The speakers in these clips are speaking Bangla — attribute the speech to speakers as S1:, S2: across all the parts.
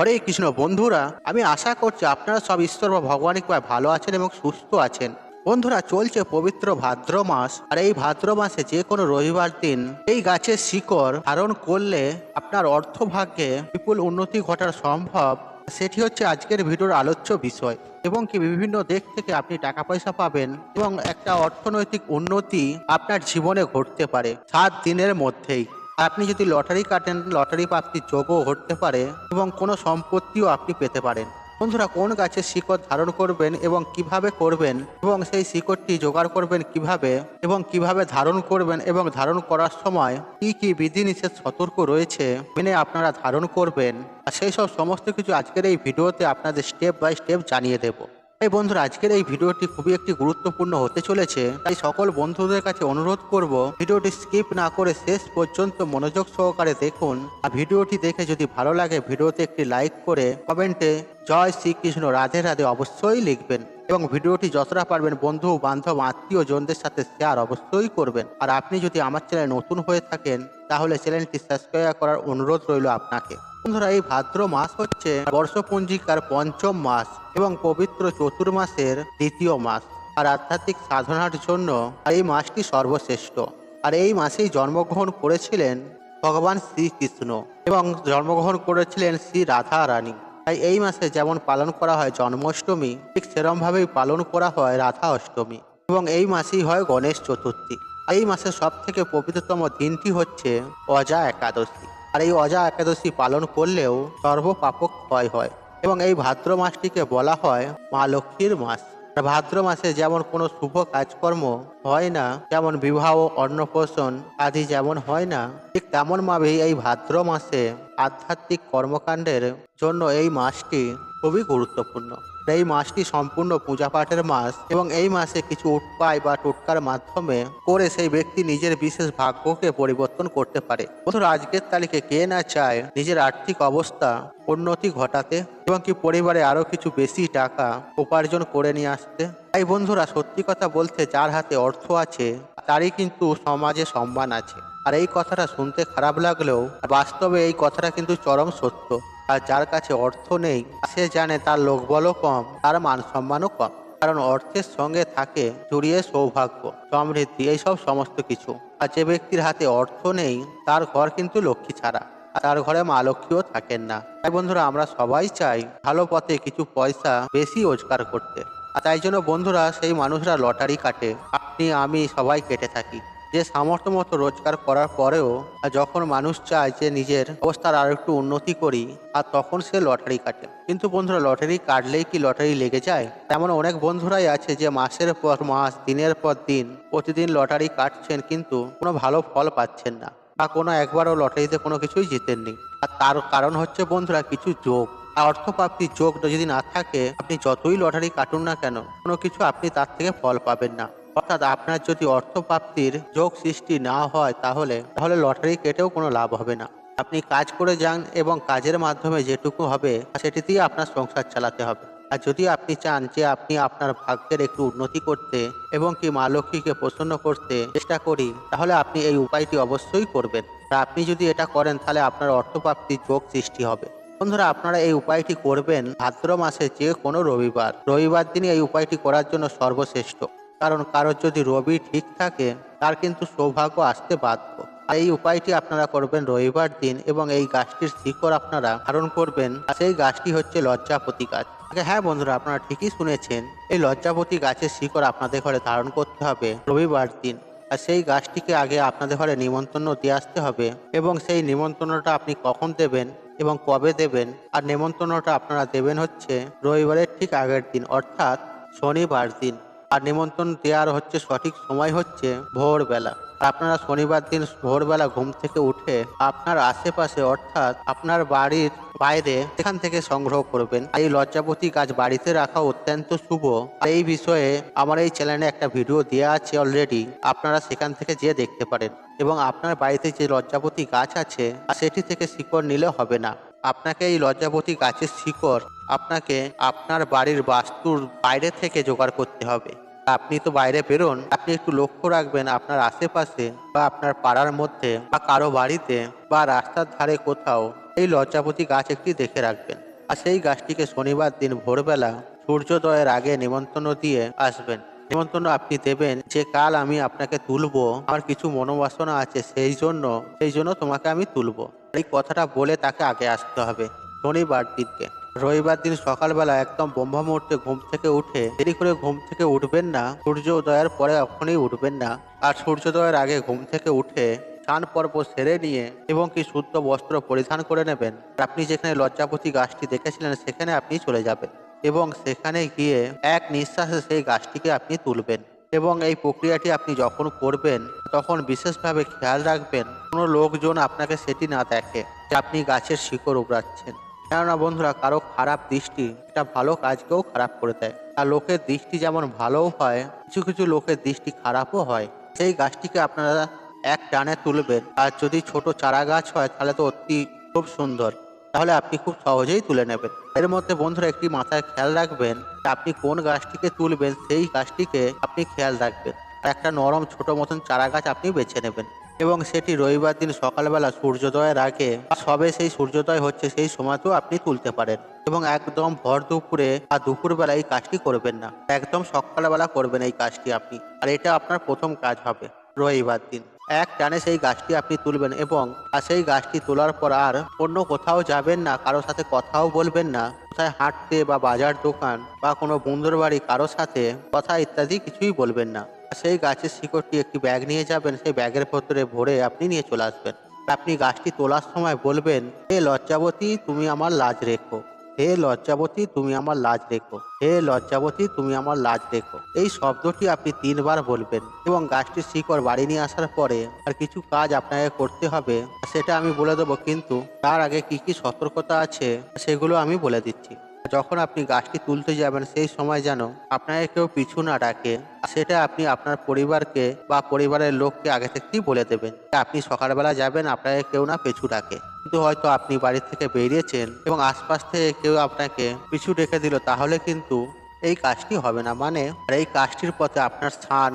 S1: হরে কৃষ্ণ, বন্ধুরা, আমি আশা করছি আপনারা সব ঈশ্বর বা ভগবানের কৃপায় ভালো আছেন এবং সুস্থ আছেন। বন্ধুরা, চলছে পবিত্র ভাদ্র মাস, আর এই ভাদ্র মাসে যে কোনো রবিবার দিন এই গাছের শিকড় ধারণ করলে আপনার অর্থভাগ্যে বিপুল উন্নতি ঘটার সম্ভব। সেটি হচ্ছে আজকের ভিডিওর আলোচ্য বিষয়, এবং কি বিভিন্ন দিক থেকে আপনি টাকা পয়সা পাবেন এবং একটা অর্থনৈতিক উন্নতি আপনার জীবনে ঘটতে পারে সাত দিনের মধ্যেই। আপনি যদি লটারি কাটেন, লটারি প্রাপ্তির যোগও ঘটতে পারে এবং কোনো সম্পত্তিও আপনি পেতে পারেন। বন্ধুরা, কোন গাছের শিকড় ধারণ করবেন এবং কীভাবে করবেন এবং সেই শিকড়টি জোগাড় করবেন কীভাবে এবং কীভাবে ধারণ করবেন এবং ধারণ করার সময় কি কি বিধিনিষেধ সতর্ক রয়েছে মেনে আপনারা ধারণ করবেন। আর সেই সব সমস্ত কিছু আজকের এই ভিডিওতে আপনাদের স্টেপ বাই স্টেপ জানিয়ে দেবো। এই বন্ধুরা, আজকের এই ভিডিওটি খুবই একটি গুরুত্বপূর্ণ হতে চলেছে। তাই সকল বন্ধুদের কাছে অনুরোধ করব, ভিডিওটি স্কিপ না করে শেষ পর্যন্ত মনোযোগ সহকারে দেখুন। আর ভিডিওটি দেখে যদি ভালো লাগে, ভিডিওতে একটি লাইক করে কমেন্টে জয় শ্রীকৃষ্ণ রাধে রাধে অবশ্যই লিখবেন এবং ভিডিওটি যতটা পারবেন বন্ধু, বান্ধব আত্মীয় জনদের সাথে শেয়ার অবশ্যই করবেন। আর আপনি যদি আমার চ্যানেল নতুন হয়ে থাকেন, তাহলে চ্যানেলটি সাবস্ক্রাইব করার অনুরোধ রইল আপনাকে। বন্ধুরা, এই ভাদ্র মাস হচ্ছে বর্ষপঞ্জিকার পঞ্চম মাস এবং পবিত্র চতুর্মাসের দ্বিতীয় মাস। আর আধ্যাত্মিক সাধনার জন্য এই মাসটি সর্বশ্রেষ্ঠ। আর এই মাসেই জন্মগ্রহণ করেছিলেন ভগবান শ্রীকৃষ্ণ এবং জন্মগ্রহণ করেছিলেন শ্রী রাধা রানী তাই এই মাসে যেমন পালন করা হয় জন্মাষ্টমী, ঠিক সেরমভাবেই পালন করা হয় রাধা অষ্টমী এবং এই মাসেই হয় গণেশ চতুর্থী। এই মাসের সব থেকে পবিত্রতম দিনটি হচ্ছে অজা একাদশী। আর এই অজা একাদশী পালন করলেও সর্বপাপক ক্ষয় হয় এবং এই ভাদ্র মাসটিকে বলা হয় মা লক্ষ্মীর মাস। ভাদ্র মাসে যেমন কোনো শুভ কাজকর্ম হয় না, যেমন বিবাহ, অন্নপ্রাশন আদি যেমন হয় না, ঠিক তেমন ভাবেই এই ভাদ্র মাসে আধ্যাত্মিক কর্মকাণ্ডের জন্য এই মাসটি খুবই গুরুত্বপূর্ণ। এই মাসটি সম্পূর্ণ পূজা পাঠের মাস এবং এই মাসে কিছু উপায় বা টোটকার মাধ্যমে করে সেই ব্যক্তি নিজের বিশেষ ভাগ্যকে পরিবর্তন করতে পারে। বন্ধুরা, আজকের তালিকে কে না চায় নিজের আর্থিক অবস্থা, উন্নতি ঘটাতে এবং কি পরিবারে আরও কিছু বেশি টাকা উপার্জন করে নিয়ে আসতে? তাই বন্ধুরা, সত্যি কথা বলতে যার হাতে অর্থ আছে, তারই কিন্তু সমাজে সম্মান আছে। আর এই কথাটা শুনতে খারাপ লাগলেও বাস্তবে এই কথাটা কিন্তু চরম সত্য। আর যার কাছে অর্থ নেই, সে জানে তার লোকবলও কম, তার মান সম্মানও কম। কারণ অর্থের সঙ্গে থাকে জড়িয়ে সৌভাগ্য, সমৃদ্ধি, এইসব সমস্ত কিছু। আর যে ব্যক্তির হাতে অর্থ নেই, তার ঘর কিন্তু লক্ষ্মী ছাড়া। তার ঘরে মা লক্ষ্মীও থাকেন না। তাই বন্ধুরা, আমরা সবাই চাই ভালো পথে কিছু পয়সা বেশি রোজগার করতে। আর তাই জন্য বন্ধুরা, সেই মানুষরা লটারি কাটে। আপনি, আমি সবাই কেটে থাকি। যে সামর্থ্য মতো রোজগার করার পরেও যখন মানুষ চায় যে নিজের অবস্থার আরও একটু উন্নতি করি, আর তখন সে লটারি কাটে। কিন্তু বন্ধুরা, লটারি কাটলেই কি লটারি লেগে যায়? তেমন অনেক বন্ধুরাই আছে যে মাসের পর মাস, দিনের পর দিন, প্রতিদিন লটারি কাটছেন কিন্তু কোনো ভালো ফল পাচ্ছেন না, বা কোনো একবারও লটারিতে কোনো কিছুই জিতেননি আর তার কারণ হচ্ছে বন্ধুরা, কিছু যোগ। আর অর্থপ্রাপ্তির যোগ যদি না থাকে, আপনি যতই লটারি কাটুন না কেন, কোনো কিছু আপনি তার থেকে ফল পাবেন না। অর্থাৎ আপনার যদি অর্থপ্রাপ্তির যোগ সৃষ্টি না হয় তাহলে তাহলে লটারি কেটেও কোনো লাভ হবে না। আপনি কাজ করে যান এবং কাজের মাধ্যমে যেটুকু হবে, সেটিতেই আপনার সংসার চালাতে হবে। আর যদি আপনি চান যে আপনি আপনার ভাগ্যের একটু উন্নতি করতে এবং কি মা লক্ষ্মীকে প্রসন্ন করতে চেষ্টা করি, তাহলে আপনি এই উপায়টি অবশ্যই করবেন। আর আপনি যদি এটা করেন, তাহলে আপনার অর্থপ্রাপ্তির যোগ সৃষ্টি হবে। বন্ধুরা, আপনারা এই উপায়টি করবেন ভাদ্র মাসে যে কোনো রবিবার। রবিবার দিনই এই উপায়টি করার জন্য সর্বশ্রেষ্ঠ। কারণ কারোর যদি রবি ঠিক থাকে, তার কিন্তু সৌভাগ্য আসতে বাধ্য। এই উপায়টি আপনারা করবেন রবিবার দিন এবং এই গাছটির শিকড় আপনারা ধারণ করবেন। সেই গাছটি হচ্ছে লজ্জাপতি গাছ। হ্যাঁ বন্ধুরা, আপনারা ঠিকই শুনেছেন, এই লজ্জাপতি গাছের শিকড় আপনাদের ঘরে ধারণ করতে হবে রবিবার দিন। আর সেই গাছটিকে আগে আপনাদের ঘরে নিমন্ত্রণ দিয়ে আসতে হবে এবং সেই নিমন্ত্রণটা আপনি কখন দেবেন এবং কবে দেবেন? আর নিমন্ত্রণটা আপনারা দেবেন হচ্ছে রবিবারের ঠিক আগের দিন, অর্থাৎ শনিবার দিন। আর নিমন্ত্রণ দেওয়ার হচ্ছে সঠিক সময় হচ্ছে ভোরবেলা। আপনারা শনিবার দিন ভোরবেলা ঘুম থেকে উঠে আপনার আশেপাশে অর্থাৎ আপনার বাড়ির বাইরে সেখান থেকে সংগ্রহ করবেন। এই লজ্জাপতি গাছ বাড়িতে রাখা অত্যন্ত শুভ। এই বিষয়ে আমার এই চ্যানেলে একটা ভিডিও দেওয়া আছে অলরেডি আপনারা সেখান থেকে যেয়ে দেখতে পারেন। এবং আপনার বাড়িতে যে লজ্জাপতি গাছ আছে সেটি থেকে শিকড় নিলে হবে না। আপনাকে এই লজ্জাপতি গাছের শিকড় আপনাকে আপনার বাড়ির বাস্তুর বাইরে থেকে জোগাড় করতে হবে। আপনি তো বাইরে বেরোন, আপনি একটু লক্ষ্য রাখবেন আপনার আশেপাশে বা আপনার পাড়ার মধ্যে বা কারও বাড়িতে বা রাস্তার ধারে কোথাও এই লজ্জাপতি গাছ একটি দেখে রাখবেন। আর সেই গাছটিকে শনিবার দিন ভোরবেলা সূর্যোদয়ের আগে নিমন্ত্রণ দিয়ে আসবেন। নিমন্ত্রণ আপনি দেবেন যে, কাল আমি আপনাকে তুলবো, আমার কিছু মনোবাসনা আছে, সেই জন্য সেই জন্য তোমাকে আমি তুলবো। এই কথাটা বলে তাকে আগে আসতে হবে শনিবার দিনকে। রবিবার দিন সকালবেলা একদম ব্রহ্ম মুহূর্তে ঘুম থেকে উঠে দেরি করে ঘুম থেকে উঠবেন না সূর্য উদয়ের পরে এখনই উঠবেন না। আর সূর্যোদয়ের আগে ঘুম থেকে উঠে স্নান পর্ব সেরে নিয়ে এবং কি শুদ্ধ বস্ত্র পরিধান করে নেবেন। আপনি যেখানে লজ্জাপতি গাছটি দেখেছিলেন, সেখানে আপনি চলে যাবেন এবং সেখানে গিয়ে এক নিঃশ্বাসে সেই গাছটিকে আপনি তুলবেন এবং এই প্রক্রিয়াটি আপনি যখন করবেন, তখন বিশেষভাবে খেয়াল রাখবেন। কোনো লোকজন আপনাকে সেটি না দেখে যে আপনি গাছের শিকড় উবড়াচ্ছেন। কেননা বন্ধুরা, কারও খারাপ দৃষ্টি এটা ভালো কাজকেও খারাপ করে দেয়। আর লোকের দৃষ্টি যেমন ভালোও হয়, কিছু কিছু লোকের দৃষ্টি খারাপও হয়। সেই গাছটিকে আপনারা এক টানে তুলবেন। আর যদি ছোট চারা গাছ হয়, তাহলে তো অতি খুব সুন্দর। তাহলে আপনি খুব সহজেই তুলে নেবেন। এর মধ্যে বন্ধুরা, একটি মাথায় খেয়াল রাখবেন আপনি কোন গাছটিকে তুলবেন, সেই গাছটিকে আপনি খেয়াল রাখবেন। একটা নরম, ছোট মতন চারা গাছ আপনি বেছে নেবেন। এবং সেটি রবিবার দিন সকালবেলা সূর্যোদয়ের আগে সবে সেই সূর্যোদয় হচ্ছে সেই সময়তেও আপনি তুলতে পারেন। এবং একদম ভর দুপুরে আর দুপুরবেলা এই কাজটি করবেন না। একদম সকালবেলা করবেন এই কাজটি আপনি। আর এটা আপনার প্রথম কাজ হবে রবিবার দিন। এক টানে সেই গাছটি আপনি তুলবেন এবং আর সেই গাছটি তোলার পর আর অন্য কোথাও যাবেন না কারোর সাথে কথাও বলবেন না, কোথায় হাঁটতে বা বাজার দোকান বা কোনো বন্ধুর বাড়ি কারোর সাথে কথা ইত্যাদি কিছুই বলবেন না। সেই গাছের শিকড়টি একটি ব্যাগ নিয়ে যাবেন, সেই ব্যাগের ভেতরে ভরে আপনি নিয়ে চলে আসবেন। আপনি গাছটি তোলার সময় বলবেন, হে লজ্জাবতী, তুমি আমার লাজ রেখো। হে লজ্জাবতী, তুমি আমার লাজ রেখো। হে লজ্জাবতী, তুমি আমার লাজ রেখো। এই শব্দটি আপনি তিনবার বলবেন এবং গাছটির শিকড় বাড়ি নিয়ে আসার পরে আর কিছু কাজ আপনাকে করতে হবে, সেটা আমি বলে দেবো। কিন্তু তার আগে কি কি সতর্কতা আছে সেগুলো আমি বলে দিচ্ছি। যখন আপনি গাছটি তুলতে যাবেন, সেই সময় যেন আপনাকে কেউ পিছু না ডাকে। সেটা আপনি আপনার পরিবারকে বা পরিবারের লোককে আগে থেকেই বলে দেবেন আপনি সকালবেলা যাবেন, আপনাকে কেউ না পিছু ডাকে। কিন্তু হয়তো আপনি বাড়ি থেকে বেরিয়েছেন এবং আশপাশ থেকে কেউ আপনাকে পিছু ডেকে দিল, তাহলে কিন্তু এই কাজটি হবে না। মানে এই কাজটির পথে আপনার স্থান,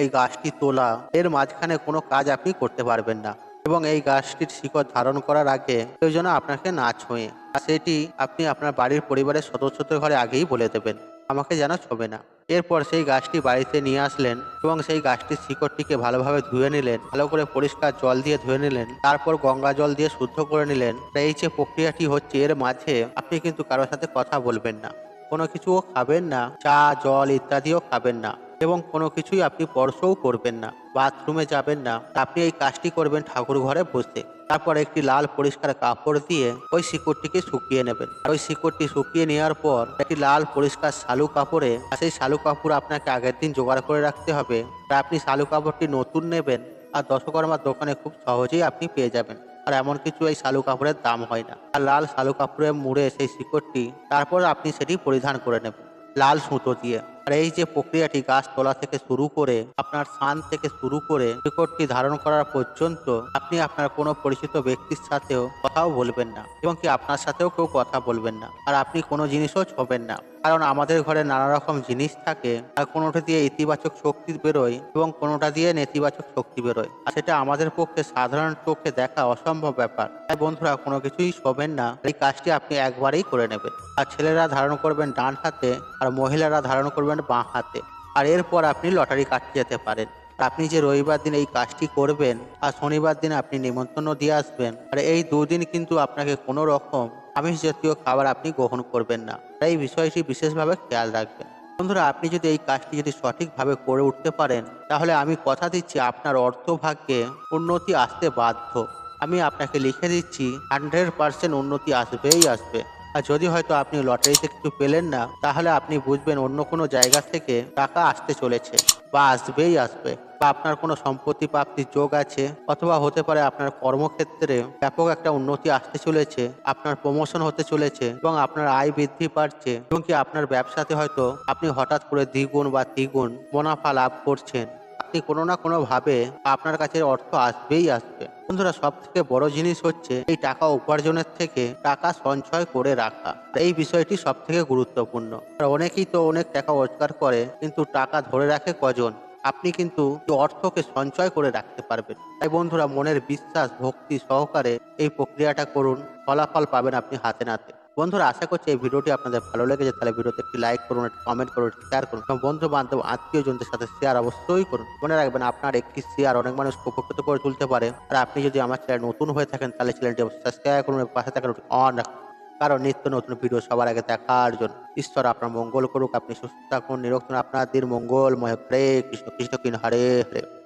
S1: এই গাছটি তোলা, এর মাঝখানে কোনো কাজ আপনি করতে পারবেন না। এবং এই গাছটির শিকড় ধারণ করার আগে কেউ যেন আপনাকে না ছোঁয়ে। আর সেটি আপনি আপনার বাড়ির পরিবারের সদস্যদের ঘরে আগেই বলে দেবেন। আমাকে যেন ছবে না। এরপর সেই গাছটি বাড়িতে নিয়ে আসলেন এবং সেই গাছটির শিকড়টিকে ভালোভাবে ধুয়ে নিলেন, ভালো করে পরিষ্কার জল দিয়ে ধুয়ে নিলেন, তারপর গঙ্গা জল দিয়ে শুদ্ধ করে নিলেন। এই যে প্রক্রিয়াটি হচ্ছে, এর মাঝে আপনি কিন্তু কারোর সাথে কথা বলবেন না। কোনো কিছুও খাবেন না, চা, জল ইত্যাদিও খাবেন না এবং কোনো কিছুই আপনি স্পর্শও করবেন না। বাথরুমে যাবেন না। আপনি এই কাজটি করবেন ঠাকুর ঘরে বসে। তারপর একটি লাল পরিষ্কার কাপড় দিয়ে ওই শিকড়টিকে শুকিয়ে নেবেন। ওই শিকড়টি শুকিয়ে নেওয়ার পর একটি লাল পরিষ্কার শালু কাপড়ে সেই শালু কাপড় আপনাকে আগের দিন জোগাড় করে রাখতে হবে। আপনি শালু কাপড়টি নতুন নেবেন, আর দশকর্মার দোকানে খুব সহজেই আপনি পেয়ে যাবেন। আর এমন কিছু এই শালু কাপড়ের দাম হয় না। আর লাল শালু কাপড়ে মুড়ে সেই শিকড়টি, তারপর আপনি সেটি পরিধান করে নেবেন। লাল সুতো দিয়ে। আর এই যে প্রক্রিয়াটি গাছ তোলা থেকে শুরু করে আপনার স্থান থেকে শুরু করে রেকর্ডটি ধারণ করার পর্যন্ত আপনি আপনার কোনো পরিচিত ব্যক্তির সাথেও কথাও বলবেন না এবং কি আপনার সাথেও কেউ কথা বলবেন না। আর আপনি কোনো জিনিসও ছবেন না। কারণ আমাদের ঘরে নানা রকম জিনিস থাকে, আর কোনোটা দিয়ে ইতিবাচক শক্তি বেরোয় এবং কোনোটা দিয়ে নেতিবাচক শক্তি বেরোয়। আর সেটা আমাদের পক্ষে সাধারণ চোখে দেখা অসম্ভব ব্যাপার। তাই বন্ধুরা, কোনো কিছুই শোবেন না। এই কাজটি আপনি একবারেই করে নেবেন। আর ছেলেরা ধারণ করবেন ডান হাতে, আর মহিলারা ধারণ করবেন বাঁ হাতে। আর এরপর আপনি লটারি কাটতে যেতে পারেন। আপনি যে রবিবার দিন এই কাজটি করবেন, আর শনিবার দিন আপনি নিমন্ত্রণ দিয়ে আসবেন। আর এই দুদিন কিন্তু আপনাকে কোনো রকম আমিষ জাতীয় খাবার আপনি গ্রহণ করবেন না। তাই এই বিষয়টি বিশেষভাবে খেয়াল রাখবেন। বন্ধুরা, আপনি যদি এই কাজটি যদি সঠিকভাবে করে উঠতে পারেন, তাহলে আমি কথা দিচ্ছি আপনার অর্থভাগ্যে উন্নতি আসতে বাধ্য। আমি আপনাকে লিখে দিচ্ছি হান্ড্রেড পার্সেন্ট উন্নতি আসবেই আসবে। আর যদি হয়তো আপনি লটারিতে কিছু পেলেন না, তাহলে আপনি বুঝবেন অন্য কোনো জায়গা থেকে টাকা আসতে চলেছে বা আসবেই আসবে বা আপনার কোনো সম্পত্তি প্রাপ্তির যোগ আছে অথবা হতে পারে আপনার কর্মক্ষেত্রে ব্যাপক একটা উন্নতি আসতে চলেছে, আপনার প্রমোশন হতে চলেছে এবং আপনার আয় বৃদ্ধি পাচ্ছে এবং কি আপনার ব্যবসাতে হয়তো আপনি হঠাৎ করে দ্বিগুণ বা দ্বিগুণ মুনাফা লাভ করছেন। আপনি কোনো না কোনো ভাবে আপনার কাছে অর্থ আসবেই আসবে। বন্ধুরা সব থেকে বড় জিনিস হচ্ছে এই টাকা উপার্জনের থেকে টাকা সঞ্চয় করে রাখা। এই বিষয়টি সব থেকে গুরুত্বপূর্ণ অনেকেই তো অনেক টাকা রোজগার করে, কিন্তু টাকা ধরে রাখে কজন? আপনি কিন্তু অর্থকে সঞ্চয় করে রাখতে পারবেন। তাই বন্ধুরা, মনের বিশ্বাস, ভক্তি সহকারে এই প্রক্রিয়াটা করুন। ফলাফল পাবেন আপনি হাতে নাতে। বন্ধুরা, আশা করছি এই ভিডিওটি আপনাদের ভালো লেগেছে। তাহলে ভিডিওতে একটি লাইক করুন, একটি কমেন্ট করুন, একটি শেয়ার করুন। বন্ধু বান্ধব আত্মীয় জনদের সাথে শেয়ার অবশ্যই করুন। মনে রাখবেন, আপনার একটি শেয়ার অনেক মানুষ উপকৃত করে তুলতে পারে। আর আপনি যদি আমার চ্যানেল নতুন হয়ে থাকেন, তাহলে চ্যানেলটি সাবস্ক্রাইব করুন পাশে থাকা অন রাখুন। কারণ নিত্য নতুন ভিডিও সবার আগে দেখার জন্য। ঈশ্বর আপনার মঙ্গল করুক, আপনি সুস্থ থাকুন নিরক্ষণ আপনার দিন মঙ্গলময় হরে কৃষ্ণ কৃষ্ণ কিন, হরে হরে।